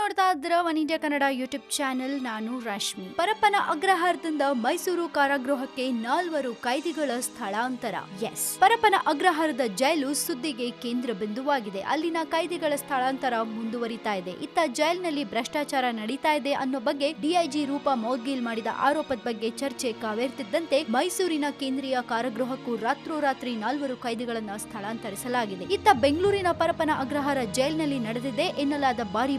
ನೋಡ್ತಾ ಇದ್ರ One India Kannada YouTube channel. ನಾನು ರಶ್ಮಿ. ಪರಪ್ಪನ ಅಗ್ರಹಾರದಿಂದ ಮೈಸೂರು ಕಾರಾಗೃಹಕ್ಕೆ ನಾಲ್ವರು ಕೈದಿಗಳ ಸ್ಥಳಾಂತರ. ಎಸ್ ಪರಪ್ಪನ ಅಗ್ರಹಾರದ ಜೈಲು ಸುದ್ದಿಗೆ ಕೇಂದ್ರ ಬಿಂದುವಾಗಿದೆ. ಅಲ್ಲಿನ ಕೈದಿಗಳ ಸ್ಥಳಾಂತರ ಮುಂದುವರಿತಾ ಇದೆ. ಇತ್ತ ಜೈಲಿನಲ್ಲಿ ಭ್ರಷ್ಟಾಚಾರ ನಡೀತಾ ಇದೆ ಅನ್ನೋ ಬಗ್ಗೆ ಡಿಐಜಿ ರೂಪಾ ಮೌದ್ಗಿಲ್ ಮಾಡಿದ ಆರೋಪದ ಬಗ್ಗೆ ಚರ್ಚೆ ಕಾವೇರ್ತಿದ್ದಂತೆ ಮೈಸೂರಿನ ಕೇಂದ್ರೀಯ ಕಾರಾಗೃಹಕ್ಕೂ ರಾತ್ರೋರಾತ್ರಿ ನಾಲ್ವರು ಕೈದಿಗಳನ್ನ ಸ್ಥಳಾಂತರಿಸಲಾಗಿದೆ. ಇತ್ತ ಬೆಂಗಳೂರಿನ ಪರಪ್ಪನ ಅಗ್ರಹಾರ ಜೈಲಿನಲ್ಲಿ ನಡೆದಿದೆ ಎನ್ನಲಾದ ಭಾರಿ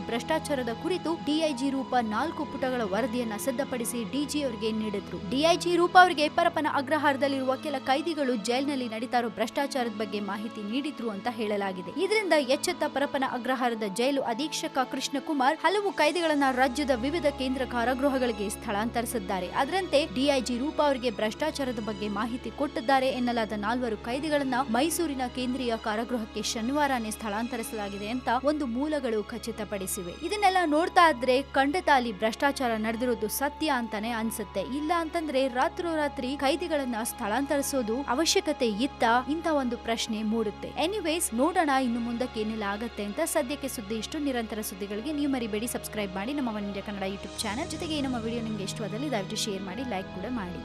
ಭ್ರಷ್ಟಾಚಾರದ ಕುರಿತು ಡಿಐಜಿ ರೂಪ ನಾಲ್ಕು ಪುಟಗಳ ವರದಿಯನ್ನ ಸಿದ್ಧಪಡಿಸಿ ಡಿಜಿ ಅವರಿಗೆ ನೀಡಿದ್ರು. ಡಿಐಜಿ ರೂಪ ಅವರಿಗೆ ಪರಪನ ಅಗ್ರಹಾರದಲ್ಲಿರುವ ಕೆಲ ಕೈದಿಗಳು ಜೈಲಿನಲ್ಲಿ ನಡೀತಾ ಇರೋ ಭ್ರಷ್ಟಾಚಾರದ ಬಗ್ಗೆ ಮಾಹಿತಿ ನೀಡಿದ್ರು ಅಂತ ಹೇಳಲಾಗಿದೆ. ಇದರಿಂದ ಎಚ್ಚೆತ್ತ ಪರಪನ ಅಗ್ರಹಾರದ ಜೈಲು ಅಧೀಕ್ಷಕ ಕೃಷ್ಣಕುಮಾರ್ ಹಲವು ಕೈದಿಗಳನ್ನ ರಾಜ್ಯದ ವಿವಿಧ ಕೇಂದ್ರ ಕಾರಾಗೃಹಗಳಿಗೆ ಸ್ಥಳಾಂತರಿಸಿದ್ದಾರೆ. ಅದರಂತೆ ಡಿಐಜಿ ರೂಪ ಅವರಿಗೆ ಭ್ರಷ್ಟಾಚಾರದ ಬಗ್ಗೆ ಮಾಹಿತಿ ಕೊಟ್ಟಿದ್ದಾರೆ ಎನ್ನಲಾದ ನಾಲ್ವರು ಕೈದಿಗಳನ್ನ ಮೈಸೂರಿನ ಕೇಂದ್ರೀಯ ಕಾರಾಗೃಹಕ್ಕೆ ಶನಿವಾರನೇ ಸ್ಥಳಾಂತರಿಸಲಾಗಿದೆ ಅಂತ ಒಂದು ಮೂಲಗಳು ಖಚಿತಪಡಿಸಿವೆ. ಇದನ್ನೆಲ್ಲ ನೋಡ್ತಾ ಇದ್ರೆ ಖಂಡಿತ ಅಲ್ಲಿ ಭ್ರಷ್ಟಾಚಾರ ನಡೆದಿರೋದು ಸತ್ಯ ಅಂತಾನೆ ಅನ್ಸುತ್ತೆ. ಇಲ್ಲ ಅಂತಂದ್ರೆ ರಾತ್ರೋರಾತ್ರಿ ಕೈದಿಗಳನ್ನ ಸ್ಥಳಾಂತರಿಸೋದು ಅವಶ್ಯಕತೆ ಇತ್ತ ಇಂತ ಒಂದು ಪ್ರಶ್ನೆ ಮೂಡುತ್ತೆ. ಎನಿವೇಸ್ ನೋಡೋಣ ಇನ್ನು ಮುಂದಕ್ಕೆ ಏನೆಲ್ಲ ಆಗುತ್ತೆ ಅಂತ ಸದ್ಯಕ್ಕೆ ಸುದ್ದಿ ಇಷ್ಟು. ನಿರಂತರ ಸುದ್ದಿಗಳಿಗೆ ನೀವು ಮರಿಬೇಡಿ ಸಬ್ಸ್ಕ್ರೈಬ್ ಮಾಡಿ ನಮ್ಮ One India Kannada YouTube channel. ಜೊತೆಗೆ ನಮ್ಮ ವಿಡಿಯೋ ನಿಮ್ಗೆ ಇಷ್ಟವಾದಲ್ಲಿ ದಯವಿಟ್ಟು ಶೇರ್ ಮಾಡಿ ಲೈಕ್ ಕೂಡ ಮಾಡಿ.